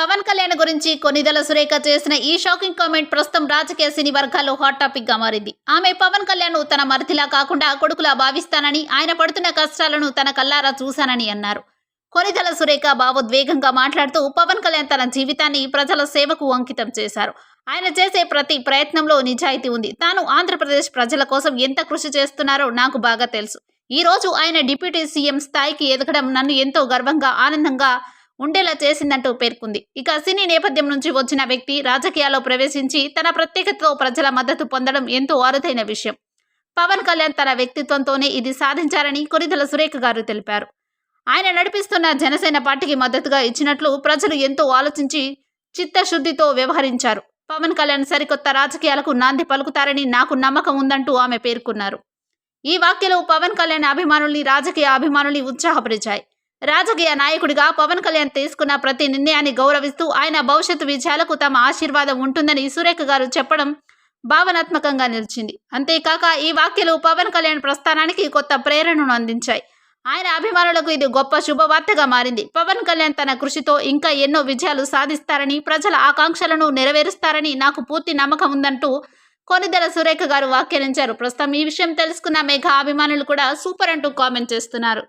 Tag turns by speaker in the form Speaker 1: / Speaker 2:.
Speaker 1: పవన్ కళ్యాణ్ గురించి కొనిదల సురేఖ చేసిన ఈ షాకింగ్ కామెంట్ ప్రస్తుతం రాజకీయ సినీ వర్గాల్లో హాట్ టాపిక్గా మారింది. ఆమె పవన్ కళ్యాణ్ తన మరిదిలా కాకుండా కొడుకులా భావిస్తానని ఆయన పడుతున్న కష్టాలను తన కల్లారా చూశానని అన్నారు. కొనిదల సురేఖ భావోద్వేగంగా మాట్లాడుతూ పవన్ కళ్యాణ్ తన జీవితాన్ని ప్రజల సేవకు అంకితం చేశారు. ఆయన చేసే ప్రతి ప్రయత్నంలో నిజాయితీ ఉంది. తాను ఆంధ్రప్రదేశ్ ప్రజల కోసం ఎంత కృషి చేస్తున్నారో నాకు బాగా తెలుసు. ఈ రోజు ఆయన డిప్యూటీ సీఎం స్థాయికి ఎదగడం నన్ను ఎంతో గర్వంగా ఆనందంగా ఉండేలా చేసిందంటూ పేర్కొంది. ఇక సినీ నేపథ్యం నుంచి వచ్చిన వ్యక్తి రాజకీయాల్లో ప్రవేశించి తన ప్రత్యేకతతో ప్రజల మద్దతు పొందడం ఎంతో అరుదైన విషయం. పవన్ కళ్యాణ్ తన వ్యక్తిత్వంతోనే ఇది సాధించారని కొరిదల సురేఖ గారు తెలిపారు. ఆయన నడిపిస్తున్న జనసేన పార్టీకి మద్దతుగా ఇచ్చినట్లు ప్రజలు ఎంతో ఆలోచించి చిత్తశుద్ధితో వ్యవహరించారు. పవన్ కళ్యాణ్ సరికొత్త రాజకీయాలకు నాంది పలుకుతారని నాకు నమ్మకం ఉందంటూ ఆమె పేర్కొన్నారు. ఈ వ్యాఖ్యలు పవన్ కళ్యాణ్ అభిమానుల్ని రాజకీయ అభిమానుల్ని ఉత్సాహపరిచాయి. రాజకీయ నాయకుడిగా పవన్ కళ్యాణ్ తీసుకున్న ప్రతి నిర్ణయాన్ని గౌరవిస్తూ ఆయన భవిష్యత్తు విజయాలకు తమ ఆశీర్వాదం ఉంటుందని సురేఖ గారు చెప్పడం భావనాత్మకంగా నిలిచింది. అంతేకాక ఈ వ్యాఖ్యలు పవన్ కళ్యాణ్ ప్రస్థానానికి కొత్త ప్రేరణను అందించాయి. ఆయన అభిమానులకు ఇది గొప్ప శుభవార్తగా మారింది. పవన్ కళ్యాణ్ తన కృషితో ఇంకా ఎన్నో విజయాలు సాధిస్తారని ప్రజల ఆకాంక్షలను నెరవేరుస్తారని నాకు పూర్తి నమ్మకం ఉందంటూ కొనిదెల సురేఖ గారు వ్యాఖ్యానించారు. ప్రస్తుతం ఈ విషయం తెలుసుకున్న మేఘ అభిమానులు కూడా సూపర్ అంటూ కామెంట్ చేస్తున్నారు.